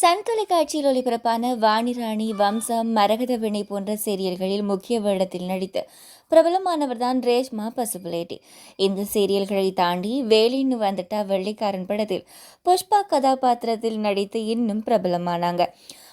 Sun தொலைக்காட்சியில் ஒளிபரப்பான வாணிராணி வம்சம் மரகத வினை போன்ற சீரியல்களில் முக்கிய வேடத்தில் நடித்து பிரபலமானவர்தான் ரேஷ்மா பசுபுலேட்டி. இந்த சீரியல்களை தாண்டி வேலின்னு வந்துட்டா வெள்ளிக்காரன் படத்தில் புஷ்பா கதாபாத்திரத்தில் நடித்து இன்னும் பிரபலமானாங்க.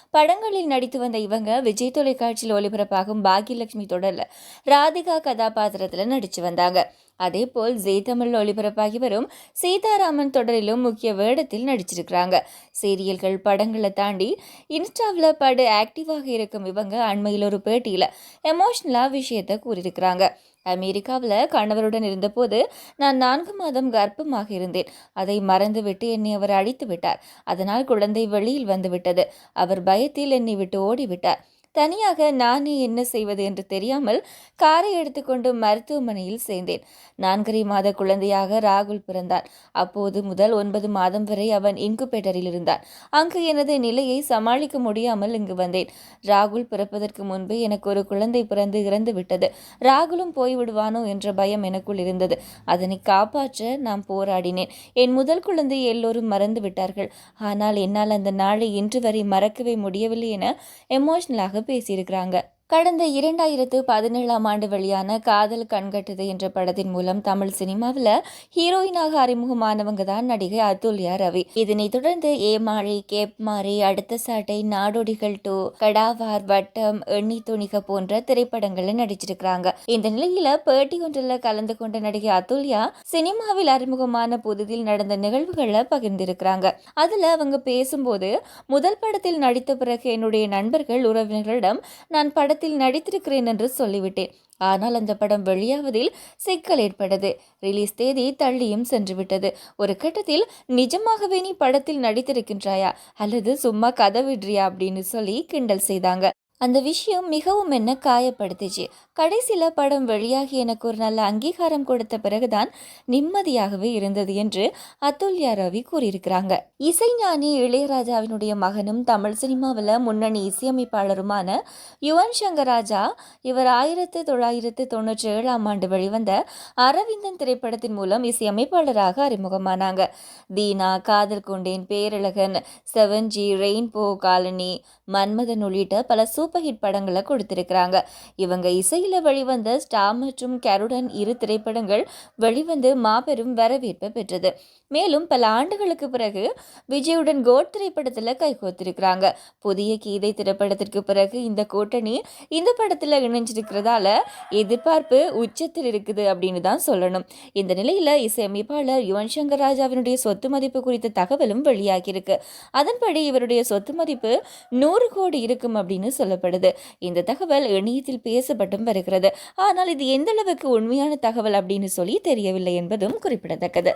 படங்களில் நடித்து வந்த இவங்க விஜய் தொலைக்காட்சியில் ஒளிபரப்பாகும் பாக்யலட்சுமி தொடரில் ராதிகா கதாபாத்திரத்தில் நடித்து வந்தாங்க. அதேபோல் ஜே தமிழ் ஒளிபரப்பாகி வரும் சீதாராமன் தொடரிலும் முக்கிய வேடத்தில் நடிச்சிருக்கிறாங்க. சீரியல்கள் படங்களை தாண்டி இன்ஸ்டாவில் படு ஆக்டிவாக இருக்கும் இவங்க அண்மையில் ஒரு பேட்டியில் எமோஷ்னலாக விஷயத்தை கூறியிருக்கிறாங்க. அமெரிக்காவில் கணவருடன் இருந்தபோது நான் நான்கு மாதம் கர்ப்பமாக இருந்தேன். அதை மறந்துவிட்டு என்னை அவர் அழித்து விட்டார். அதனால் குழந்தை வெளியில் வந்துவிட்டது. அவர் பயத்தில் என்னை விட்டு ஓடிவிட்டார். தனியாக நானே என்ன செய்வது என்று தெரியாமல் காரை எடுத்துக்கொண்டு மருத்துவமனையில் சேர்ந்தேன். நான்கரை மாத குழந்தையாக ராகுல் பிறந்தார் அப்போது முதல் ஒன்பது மாதம் வரை அவன் இன்குபேட்டரில் இருந்தான். அங்கு எனது நிலையை சமாளிக்க முடியாமல் இங்கு வந்தேன். ராகுல் பிறப்பதற்கு முன்பு எனக்கு ஒரு குழந்தை பிறந்து இறந்து விட்டது. ராகுலும் போய்விடுவானோ என்ற பயம் எனக்குள் இருந்தது. அதனை காப்பாற்ற நான் போராடினேன். என் முதல் குழந்தை எல்லோரும் மறந்து விட்டார்கள். ஆனால் என்னால் அந்த நாளை இன்று வரை மறக்கவே முடியவில்லை என எமோஷனலாக பேசியிருக்கிறாங்க. கடந்த இரண்டாயிரத்து பதினேழாம் ஆண்டு வெளியான காதல் கண்கட்டுது என்ற படத்தின் மூலம் தமிழ் சினிமாவில் ஹீரோயினாக அறிமுகமானவங்க தான் நடிகை அதுல்யா ரவி. இதனைத் தொடர்ந்து ஏமாழி கேப்மாரி அடுத்த சாட்டை நாடோடிகள் டூ கடாவார் வட்டம் எண்ணி துணிக போன்ற திரைப்படங்களில் நடிச்சிருக்கிறாங்க. இந்த நிலையில பேட்டி ஒன்றில் கலந்து கொண்ட நடிகை அதுல்யா சினிமாவில் அறிமுகமான புதுதில் நடந்த நிகழ்வுகளை பகிர்ந்திருக்கிறாங்க. அதுல அவங்க பேசும்போது முதல் படத்தில் நடித்த பிறகு என்னுடைய நண்பர்கள் உறவினர்களிடம் நான் பட படத்தில் நடித்திருக்கிறேன் என்று சொல்லிவிட்டேன். ஆனால் அந்த படம் வெளியாவதில் சிக்கல் ஏற்பட்டது. ரிலீஸ் தேதி தள்ளியும் சென்றுவிட்டது. ஒரு கட்டத்தில் நிஜமாகவே நீ படத்தில் நடித்திருக்கின்றாயா? அல்லது சும்மா கதை விடுறியா அப்படின்னு சொல்லி கிண்டல் செய்தாங்க. அந்த விஷயம் மிகவும் என்ன காயப்படுத்துச்சு? கடைசியில் படம் வெளியாகி எனக்கு ஒரு நல்ல அங்கீகாரம் கொடுத்த பிறகுதான் நிம்மதியாகவே இருந்தது என்று அதுல்யா ரவி கூறியிருக்கிறாங்க. இசைஞானி இளையராஜாவினுடைய மகனும் தமிழ் சினிமாவில் முன்னணி இசையமைப்பாளருமான யுவன் சங்கர் ராஜா இவர் ஆயிரத்து தொள்ளாயிரத்து தொண்ணூற்றி ஏழாம் ஆண்டு வெளிவந்த அரவிந்தன் திரைப்படத்தின் மூலம் இசையமைப்பாளராக அறிமுகமானாங்க. Dheena Kadhal Kondein Perazhagan seven G rainbow colony Manmadhan உள்ளிட்ட பல சூப்பர் ஹிட் படங்களை கொடுத்திருக்கிறாங்க. இவங்க இசையில் வெளிவந்த ஸ்டார் மற்றும் கருடன் இரு திரைப்படங்கள் வெளிவந்து மாபெரும் வரவேற்பை பெற்றது. மேலும் பல ஆண்டுகளுக்கு பிறகு விஜயுடன் கோட் திரைப்படத்தில் கைகோத்திருக்கிறாங்க புதிய கீதை திரைப்படத்திற்கு பிறகு இந்த கூட்டணி இந்த படத்தில் இணைஞ்சிருக்கிறதால எதிர்பார்ப்பு உச்சத்தில் இருக்குது அப்படின்னு தான் சொல்லணும். இந்த நிலையில் இசையமைப்பாளர் யுவன் சங்கர் ராஜாவினுடைய சொத்து மதிப்பு குறித்த தகவலும் வெளியாகியிருக்கு. அதன்படி இவருடைய சொத்து மதிப்பு நூறு கோடி இருக்கும் அப்படின்னு சொல்லப்படுது. இந்த தகவல் இணையத்தில் பேசப்பட்டும் வருகிறது. ஆனால் இது எந்த அளவுக்கு உண்மையான தகவல் அப்படின்னு சொல்லி தெரியவில்லை என்பதும் குறிப்பிடத்தக்கது.